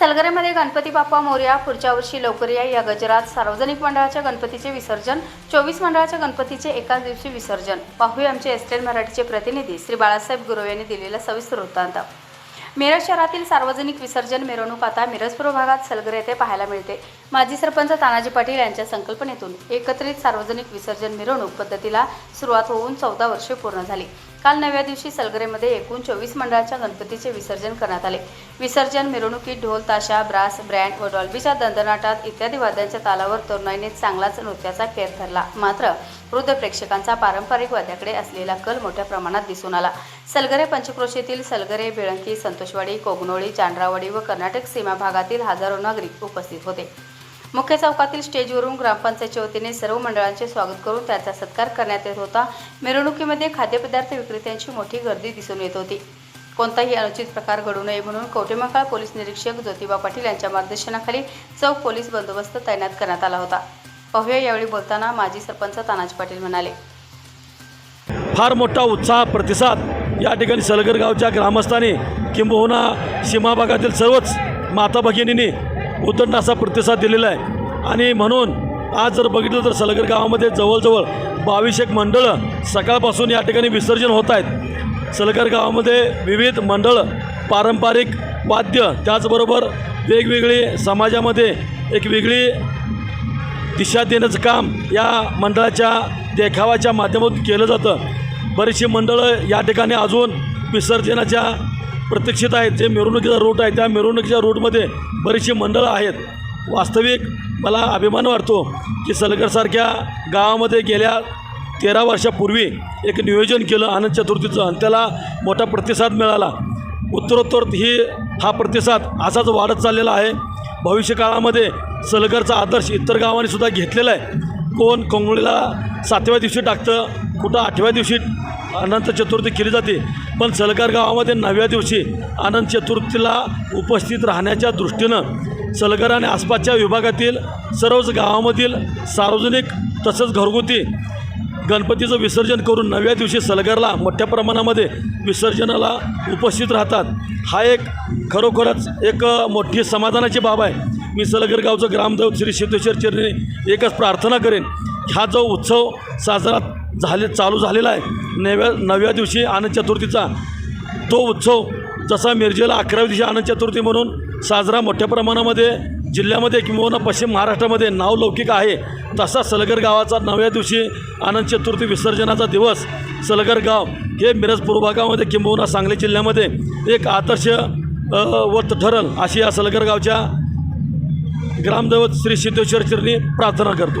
सलगरेमध्ये गणपती बाप्पा मोर्या पुढच्या वर्षी लवकर या या गजरात सार्वजनिक मंडळाच्या गणपतीचे विसर्जन चोवीस मंडळाच्या गणपतीचे एकाच दिवशी विसर्जन. पाहूया आमचे एस्टेट मराठीचे प्रतिनिधी श्री बाळासाहेब गुरव यांनी दिलेला सविस्तर वृत्तांत. मिरज शहरातील सार्वजनिक विसर्जन मिरवणूक आता मिरजपूर भागात सलगर येथे पाहायला मिळते. माजी सरपंच तानाजी पाटील यांच्या संकल्पनेतून एकत्रित सार्वजनिक विसर्जन मिरवणूक पद्धतीला सुरुवात होऊन चौदा वर्षे पूर्ण झाली. काल नव्या दिवशी सलगरेमध्ये एकूण चोवीस मंडळाच्या गणपतीचे विसर्जन करण्यात आले. विसर्जन मिरवणुकीत ढोल ताशा ब्रास ब्रँड व डॉल्बीच्या दंदनाटात इत्यादी वाद्यांच्या तालावर तरुणाईने चांगलाच नृत्याचा खेळ धरला. मात्र वृद्ध प्रेक्षकांचा पारंपरिक वाद्याकडे असलेला कल मोठ्या प्रमाणात दिसून आला. सलगरे पंचक्रोशीतील सलगरे बेळंकी संतोषवाडी कोगनोळी चांद्रावाडी व कर्नाटक सीमा भागातील हजारो नागरिक उपस्थित होते. मुख्य चौकातील स्टेजवरून ग्रामपंचायतच्या वतीने सर्व मंडळांचे स्वागत करून त्याचा सत्कार करण्यात येत होता. मिरवणुकीमध्ये खाद्यपदार्थ विक्रेत्यांची मोठी गर्दी दिसून येत होती. कोणताही अनुचित प्रकार घडू नये म्हणून कवटेमंकाळ पोलीस निरीक्षक ज्योतिबा पाटील यांच्या मार्गदर्शनाखाली चौक पोलीस बंदोबस्त तैनात करण्यात आला होता. पाहूया यावेळी बोलताना माजी सरपंच तानाजी पाटील म्हणाले. फार मोठा उत्साह प्रतिसाद या ठिकाणी सलगर गावच्या ग्रामस्थांनी किंबहुना सीमा भागातील सर्वच माता भगिनींनी उदंड असा प्रतिसाद दिलेला आहे. आणि म्हणून आज जर बघितलं तर सलगर गावामध्ये जवळजवळ बावीस एक मंडळं सकाळपासून या ठिकाणी विसर्जन होत आहेत. सलगर गावामध्ये विविध मंडळं पारंपरिक वाद्य त्याचबरोबर वेगवेगळी समाजामध्ये एक वेगळी दिशा देण्याचं काम या मंडळाच्या देखावाच्या माध्यमातून केलं जातं. बरीचशी मंडळं या ठिकाणी अजून विसर्जनाच्या प्रतीक्षित आहेत. जे मिरवणुकीचा रूट आहे त्या मिरवणुकीच्या रूटमध्ये बरीचशी मंडळं आहेत. वास्तविक मला अभिमान वाटतो की सलगरसारख्या गावामध्ये गेल्या तेरा वर्षापूर्वी एक नियोजन केलं आनंद चतुर्थीचं आणि त्याला मोठा प्रतिसाद मिळाला. उत्तरोत्तर ही हा प्रतिसाद असाच वाढत चाललेला आहे. भविष्यकाळामध्ये सलगरचा आदर्श इतर गावांनीसुद्धा घेतलेला आहे. कोण कोंगळीला सातव्या दिवशी टाकतं कुठं आठव्या दिवशी अनंत चतुर्थी केली जाते पण सलगर गावामध्ये नवव्या दिवशी आनंद चतुर्थीला उपस्थित राहण्याच्या दृष्टीनं सलगर आणि आसपासच्या विभागातील सर्वच गावामधील सार्वजनिक तसंच घरगुती गणपतीचं विसर्जन करून नव्या दिवशी सलगरला मोठ्या प्रमाणामध्ये विसर्जनाला उपस्थित राहतात. हा एक खरोखरच एक मोठी समाधानाची बाब आहे. मी सलगर गावचं ग्रामदेव श्री सिद्धेश्वर चरणी एकच प्रार्थना करेन. हा जो उत्सव साजरा झाले चालू झालेला आहे. नव्या नवव्या दिवशी आनंद चतुर्थीचा तो उत्सव जसा मिरजेला अकराव्या दिवशी आनंद चतुर्थी म्हणून साजरा मोठ्या प्रमाणामध्ये जिल्ह्यामध्ये किंवा पश्चिम महाराष्ट्रामध्ये नावलौकिक आहे तसा सलगर गावाचा नवव्या दिवशी आनंद चतुर्थी विसर्जनाचा दिवस सलगर गाव हे मिरज पूर्वभागामध्ये किंबहुना सांगली जिल्ह्यामध्ये एक आदर्श अ, वत ठरल अशी या सलगर गावच्या ग्रामदैवत श्री सिद्धेश्वर चिरणी प्रार्थना करतो.